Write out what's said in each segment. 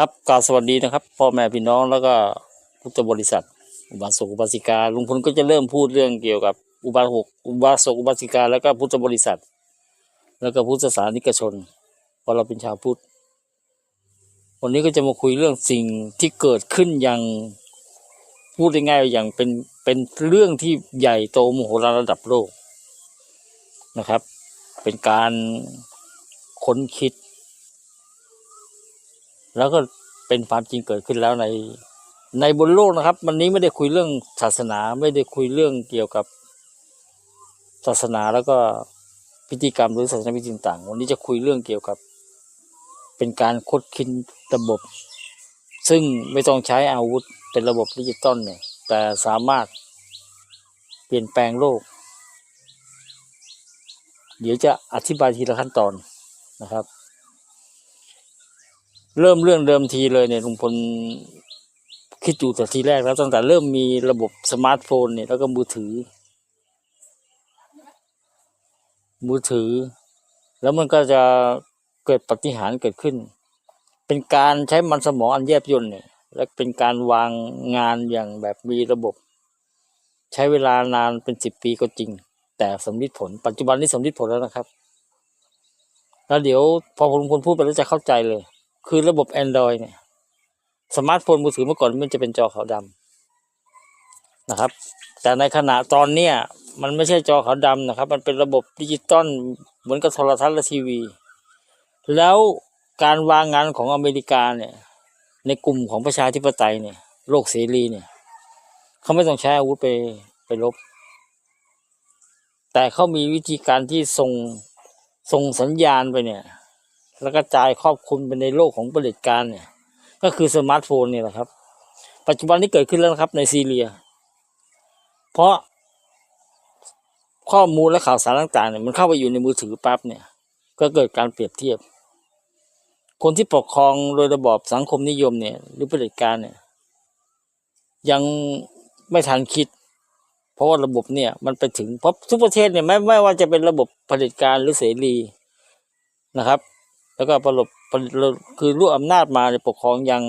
ครับกราบสวัสดีนะครับพ่อแม่พี่น้องแล้วก็พุทธบริษัท อุบาสกอุบาสิกาลุงพลก็จะเริ่มพูดเรื่องเกี่ยวกับอุบาสกอุบาสกอุบาสิกาแล้วก็พุทธบริษัท แล้วก็พุทธศาสนิกชนเพราะเราเป็นชาวพุทธวันนี้ก็จะมาคุยเรื่องสิ่งที่เกิดขึ้นอย่างพูดง่ายๆอย่างเป็นเป็นเรื่องที่ใหญ่โตมโหฬารระดับโลกนะครับ เป็นการค้นคิด แล้วก็เป็นความจริงเกิดขึ้นแล้วในในบนโลกนะครับ วันนี้ไม่ได้คุยเรื่องศาสนา ไม่ได้คุยเรื่องเกี่ยวกับศาสนาแล้วก็พิธีกรรมหรือศาสนาพิธีต่างๆวันนี้จะคุยเรื่องเกี่ยวกับ เป็นการคดคิดระบบ ซึ่งไม่ต้องใช้อาวุธเป็นระบบดิจิตอลเนี่ย แต่สามารถเปลี่ยนแปลงโลก เดี๋ยวจะอธิบายทีละขั้นตอนนะครับ เริ่มเรื่องเดิมทีเลยเนี่ยลุงพลคิดอยู่แต่ทีแรกแล้วตั้งแต่เริ่มมีระบบสมาร์ทโฟนเนี่ยแล้วก็มือถือ มือถือ แล้วมันก็จะเกิดปฏิหารเกิดขึ้น เป็นการใช้มันสมองอันแยบยลเนี่ย และเป็นการวางงานอย่างแบบมีระบบ ใช้เวลานานเป็นสิบปีก็จริง แต่สำลิดผล ปัจจุบันนี้สำลิดผลแล้วนะครับ แล้วเดี๋ยวพอลุงพลพูดไปแล้วจะเข้าใจเลย คือระบบ Android เนี่ยสมาร์ทโฟนมือถือเมื่อก่อนมันจะเป็นจอขาวดำนะครับ แต่ในขณะตอนเนี้ยมันไม่ใช่จอขาวดำนะครับ มันเป็นระบบดิจิตอลเหมือนกับโทรทัศน์และทีวี แล้วการวางงานของอเมริกาเนี่ย ในกลุ่มของประชาธิปไตยเนี่ย โลกเสรีเนี่ยเขาไม่ต้องใช้อาวุธไปไปรบแต่เขามีวิธีการที่ส่งส่งสัญญาณไปเนี่ย แล้วก็จายครอบคลุมไปในโลกของประเผด็จการเนี่ย ก็คือสมาร์ทโฟนเนี่ยแหละครับ ปัจจุบันนี้เกิดขึ้นแล้วครับในซีเรีย เพราะข้อมูลและข่าวสารต่างๆเนี่ยมันเข้าไปอยู่ในมือถือปั๊บเนี่ย ก็เกิดการเปรียบเทียบ คนที่ปกครองโดยระบอบสังคมนิยมเนี่ย หรือประเผด็จการเนี่ย ยังไม่ทันคิด เพราะว่าระบบเนี่ยมันไปถึงเพราะทุกประเทศเนี่ยไม่ไม่ว่าจะเป็นระบบเผด็จการหรือเสรีนะครับ แล้วก็ประบบคือรูปอำนาจมาในปกครองอย่าง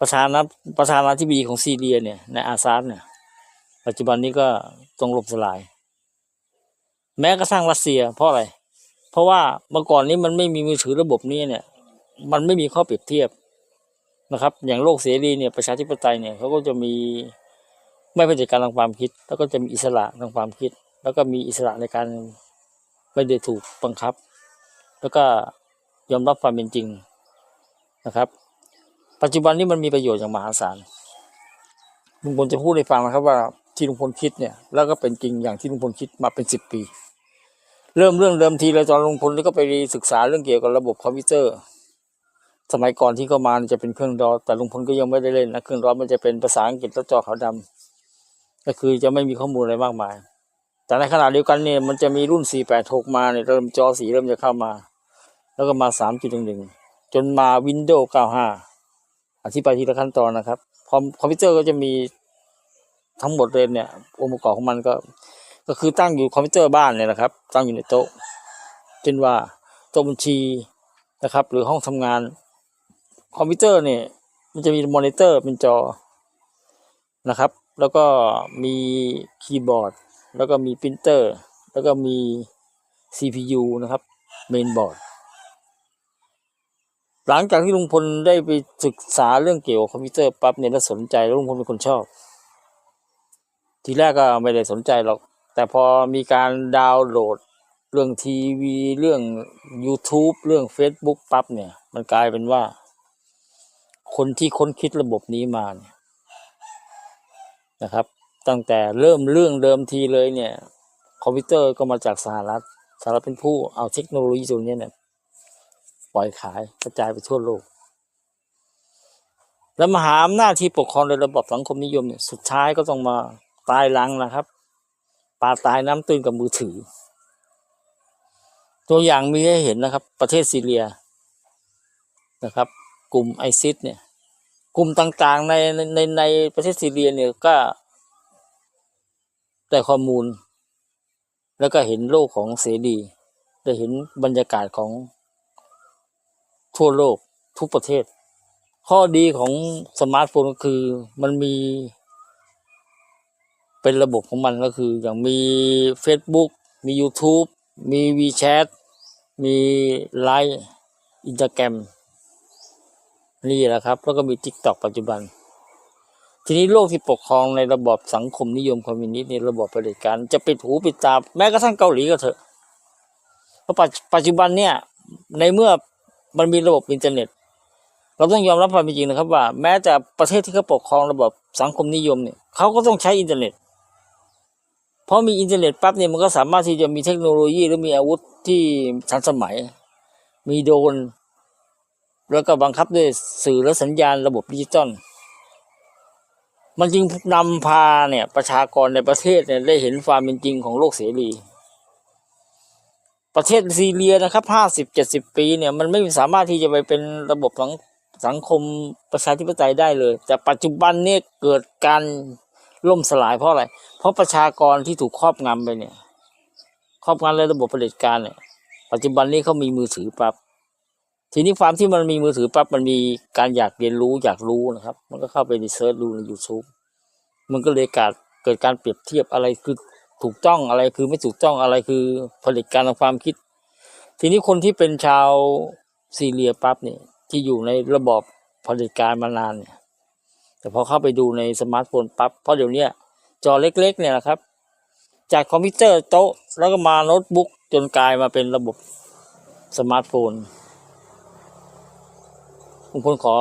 ประธานาประธานาธิบดีของซีเรียเนี่ยในอาซาดเนี่ย ปัจจุบันนี้ก็ต้องล่มสลาย แม้กระทั่งรัสเซีย เพราะอะไร เพราะว่าเมื่อก่อนนี้มันไม่มีมือถือระบบนี้เนี่ย มันไม่มีข้อเปรียบเทียบนะครับ อย่างโลกเสรีเนี่ยประชาธิปไตยเนี่ยเขาก็จะมีไม่เป็นการทางความคิด แล้วก็จะมีอิสระทางความคิด แล้วก็มีอิสระในการไม่ได้ถูกบังคับ แล้วก็ ยอมรับความเป็นจริงนะครับ ปัจจุบันนี้มันมีประโยชน์อย่างมหาศาลลุงพลจะพูดให้ฟังนะครับว่าที่ลุงพลคิดเนี่ยแล้วก็เป็นจริงอย่างที่ลุงพลคิดมาเป็นสิบปี เริ่มเรื่องเดิมทีเลยตอนลุงพลก็ไปศึกษาเรื่องเกี่ยวกับระบบคอมพิวเตอร์ สมัยก่อนที่เข้ามาจะเป็นเครื่องดอแต่ลุงพลก็ยังไม่ได้เล่นนะเครื่องดอมันจะเป็นภาษาอังกฤษแล้วจอขาวดำก็คือจะไม่มีข้อมูลอะไรมากมาย แต่ในขณะเดียวกันเนี่ยมันจะมีรุ่น 486 มาเนี่ยเริ่มจอสีเริ่มจะเข้ามา แล้วก็มา 3.11 จนมา Windows 95 อธิบายทีละขั้นตอนนะครับ คอมคอมพิวเตอร์ก็จะมีทั้งหมดเลยเนี่ยองค์ประกอบของมันก็ ก็คือตั้งอยู่คอมพิวเตอร์บ้านเนี่ยนะครับ ตั้งอยู่ในโต๊ะเช่นว่าโต๊ะบัญชีนะครับ หรือห้องทำงาน คอมพิวเตอร์เนี่ยมันจะมีมอนิเตอร์เป็นจอนะครับ แล้วก็มีคีย์บอร์ด แล้วก็มีปรินเตอร์ แล้วก็มี CPU นะครับเมนบอร์ด หลังจากที่ลุงพลได้ไปศึกษาเรื่องเกี่ยวกับคอมพิวเตอร์ปั๊บเนี่ยแล้วสนใจแล้วลุงพลเป็นคนชอบ ทีแรกก็ไม่ได้สนใจหรอก แต่พอมีการดาวน์โหลดเรื่องทีวีเรื่อง YouTube เรื่อง Facebook ปั๊บเนี่ย มันกลายเป็นว่า คนที่ค้นคิดระบบนี้มาเนี่ยนะครับ ตั้งแต่เริ่มเรื่องเดิมทีเลยเนี่ย คอมพิวเตอร์ก็มาจากสหรัฐสหรัฐเป็นผู้เอาเทคโนโลยีตัวนี้เนี่ย ปล่อยขายกระจายไปทั่วโลก แล้วมหาอำนาจที่ปกครองโดยระบบสังคมนิยมเนี่ยสุดท้ายก็ต้องมาตายหลังนะครับปลาตายน้ำตื้นกับมือถือ ตัวอย่างมีให้เห็นนะครับ ประเทศซีเรียนะครับ กลุ่มไอซิสเนี่ย กลุ่มต่างๆในในในในประเทศซีเรียเนี่ยก็ได้ข้อมูล แล้วก็เห็นโลกของเสรีได้เห็นบรรยากาศของ ทั่วโลกทุกประเทศ ข้อดีของสมาร์ทโฟนก็คือมันมี เป็นระบบของมันก็คือ อย่างมี Facebook มี YouTube มี WeChat มี Line Instagram นี่แหละครับ แล้วก็มี TikTok ปัจจุบัน ทีนี้โลกที่ปกครองในระบอบสังคมนิยมคอมมิวนิสต์ในระบอบเผด็จการจะปิดหูปิดตาแม้กระทั่งเกาหลีก็เถอะเพราะปัจปัจจุบันเนี่ยในเมื่อ มันมีระบบอินเทอร์เน็ต เราต้องยอมรับความเป็นจริงนะครับ ว่าแม้แต่ประเทศที่เขาปกครองระบบสังคมนิยมเนี่ยเขาก็ต้องใช้อินเทอร์เน็ตเพราะมีอินเทอร์เน็ตปั๊บเนี่ยมันก็สามารถที่จะมีเทคโนโลยีหรือมีอาวุธที่ทันสมัย มีโดน แล้วก็บังคับด้วยสื่อและสัญญาณระบบดิจิตอลมันจึงนำพาเนี่ยประชากรในประเทศเนี่ยได้เห็นความเป็นจริงของโลกเสรี ประเทศซีเรียนะครับห้าสิบเจ็ดสิบปีเนี่ยมันไม่สามารถที่จะไปเป็นระบบสังสังคมประชาธิปไตยได้เลย แต่ปัจจุบันเนี่ยเกิดการล่มสลายเพราะอะไร เพราะประชากรที่ถูกครอบงำไปเนี่ยครอบงำในระบบเผด็จการเนี่ย ปัจจุบันนี้เขามีมือถือปั๊บทีนี้ความที่มันมีมือถือปั๊บมันมีการอยากเรียนรู้อยากรู้นะครับ มันก็เข้าไปในเซิร์ชดูใน YouTube มันก็เลยเกิดเกิดการเปรียบเทียบอะไรคือ ถูกต้องอะไรคือไม่ถูกต้องอะไรคือผลิตการทางความคิด ทีนี้คนที่เป็นชาวซีเรียปั๊บเนี่ยที่อยู่ในระบอบผลิตการมานานเนี่ยแต่พอเข้าไปดูในสมาร์ทโฟนปั๊บเพราะเดี๋ยวนี้จอเล็กๆเนี่ยนะครับ จากคอมพิวเตอร์โต๊ะแล้วก็มาโน้ตบุ๊กจนกลายมาเป็นระบบสมาร์ทโฟนผมคนขอ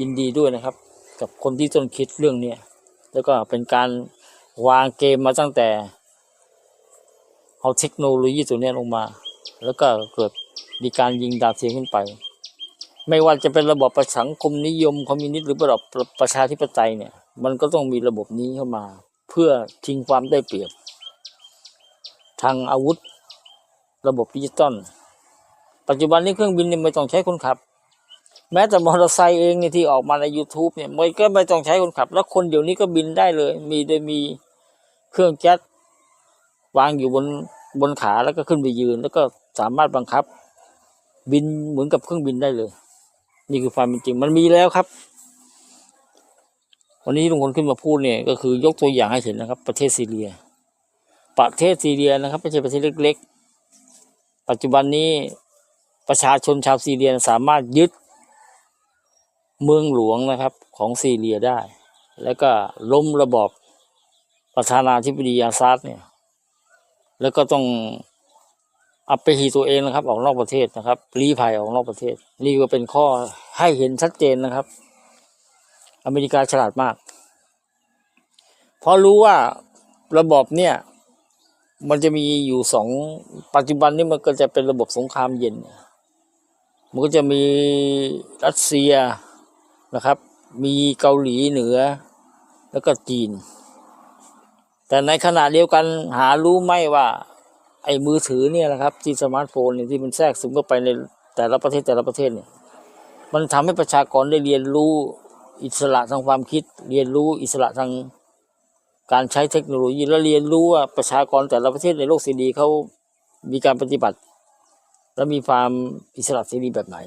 ยินดีด้วยนะครับ กับคนที่ต้นคิดเรื่องเนี้แล้วก็เป็นการวางเกมมาตั้งแต่ เอาเทคโนโลยีตัวนี้ลงมา แล้วก็เกิดมีการยิงดาวเทียมขึ้นไป ไม่ว่าจะเป็นระบบประสังคมนิยมคอมมิวนิสต์หรือระบบประชาธิปไตยเนี่ย มันก็ต้องมีระบบนี้เข้ามา เพื่อชิงความได้เปรียบ ทางอาวุธ ระบบดิจิตอลปัจจุบันนี้เครื่องบินเนี่ยไม่ต้องใช้คนขับ แม้แต่มอเตอร์ไซค์เองเนี่ยที่ออกมาใน YouTube เนี่ยมันก็ไม่ต้องใช้คนขับ แล้วคนเดี๋ยวนี้ก็บินได้เลย มีโดยมีเครื่องแจ็ต วางอยู่บนบนขาแล้วก็ขึ้นไปยืน แล้วก็สามารถบังคับ บินเหมือนกับเครื่องบินได้เลย นี่คือความเป็นจริงมันมีแล้วครับ วันนี้ลุงพลขึ้นมาพูดเนี่ย ก็คือยกตัวอย่างให้เห็นนะครับ ประเทศซีเรีย ประเทศซีเรียนะครับไม่ใช่ประเทศเล็ก ๆ ปัจจุบันนี้ประชาชนชาวซีเรียสามารถยึดเมืองหลวงนะครับของซีเรียได้ แล้วก็ล้มระบอบประธานาธิบดีอาซาดเนี่ย แล้วก็ต้องอัปเปหีตัวเองนะครับ ออกนอกประเทศนะครับรีภัยออกนอกประเทศ นี่ก็เป็นข้อให้เห็นชัดเจนนะครับ อเมริกาฉลาดมากเพราะรู้ว่าระบบเนี่ย มันจะมีอยู่สองปัจจุบันนี้มันก็จะเป็นระบบสงครามเย็น มันก็จะมีรัสเซียนะครับ มีเกาหลีเหนือ แล้วก็จีน แต่ในขณะเดียวกันหารู้ไหมว่า ไอ้มือถือเนี่ยนะครับ ที่สมาร์ทโฟนเนี่ยที่มันแทรกซึมเข้าไปในแต่ละประเทศแต่ละประเทศเนี่ย มันทำให้ประชากรได้เรียนรู้อิสระทางความคิด เรียนรู้อิสระทางการใช้เทคโนโลยีและเรียนรู้ว่าประชากรแต่ละประเทศในโลกเสรีเขามีการปฏิบัติ และมีความอิสระเสรีแบบไหน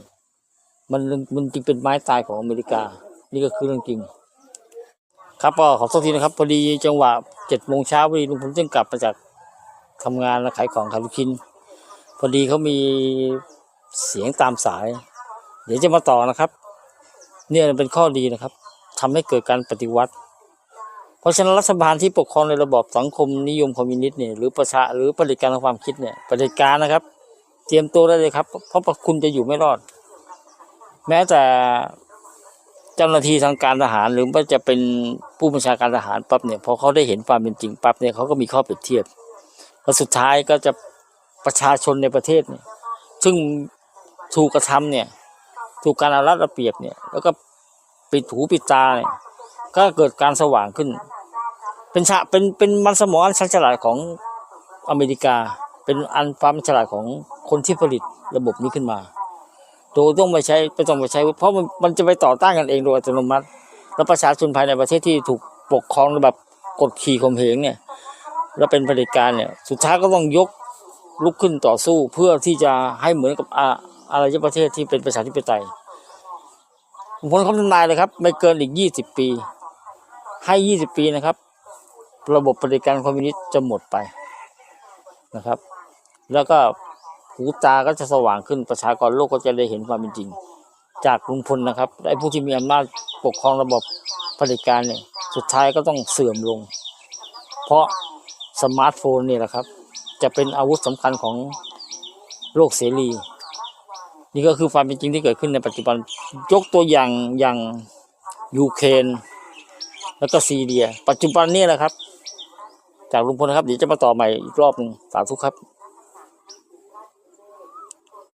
มันมันจึงเป็นไม้ตายของอเมริกา นี่ก็คือเรื่องจริง ครับก็ขอโทษทีนะครับพอดีจังหวะเจ็ดโมงเช้าพอดีลุงผมจึงกลับมาจากทำงานและขายของขายลูกชิ้นพอดีเขามีเสียงตามสาย เดี๋ยวจะมาต่อนะครับ เนี่ยเป็นข้อดีนะครับทำให้เกิดการปฏิวัติ เพราะฉะนั้นรัฐบาลที่ปกครองในระบอบสังคมนิยมคอมมิวนิสต์เนี่ยหรือประชาหรือปฏิการทางความคิดเนี่ยปฏิการนะครับ เตรียมตัวได้เลยครับ เพราะคุณจะอยู่ไม่รอด แม้แต่ เจ้าหน้าที่ทางการทหารหรือว่าจะเป็นผู้บัญชาการทหารปั๊บเนี่ยพอเขาได้เห็นความเป็นจริงปั๊บเนี่ยเขาก็มีข้อเปรียบเทียบแล้วสุดท้ายก็จะประชาชนในประเทศเนี่ยซึ่งถูกกระทำเนี่ยถูกการอารัดเอาเปรียบเนี่ยแล้วก็ปิดหูปิดตาเนี่ยก็เกิดการสว่างขึ้น เป็นชะเป็นเป็นมันสมองอันชันฉลาดของอเมริกา เป็นอันความฉลาดของคนที่ผลิตระบบนี้ขึ้นมา โดยต้องไปใช้ไม่ต้องไปใช้ เพราะมันมันจะไปต่อต้านกันเองโดยอัตโนมัติ แล้วประชาชนภายในประเทศที่ถูกปกครองแบบกดขี่ข่มเหงเนี่ย แล้วเป็นเผด็จการเนี่ย สุดท้ายก็ต้องยกลุกขึ้นต่อสู้เพื่อที่จะให้เหมือนกับอาอารยประเทศที่เป็นประชาธิปไตยลุงพลเขาทำนายเลยครับ ไม่เกินอีกยี่สิบปี ให้ยี่สิบปีนะครับ ระบบปฏิการคอมมิวนิสต์จะหมดไปนะครับ แล้วก็ หูตาก็จะสว่างขึ้นประชากรโลกก็จะได้เห็นความเป็นจริง จากลุงพลนะครับไอ้ผู้ที่มีอำนาจปกครองระบบเผด็จการเนี่ยสุดท้ายก็ต้องเสื่อมลง เพราะสมาร์ทโฟนนี่แหละครับ จะเป็นอาวุธสำคัญของโลกเสรี นี่ก็คือความเป็นจริงที่เกิดขึ้นในปัจจุบันยกตัวอย่างอย่างยูเครนแล้วก็ซีเรีย ปัจจุบันนี่แหละครับ จากลุงพลนะครับเดี๋ยวจะมาต่อใหม่อีกรอบหนึ่งสาธุครับ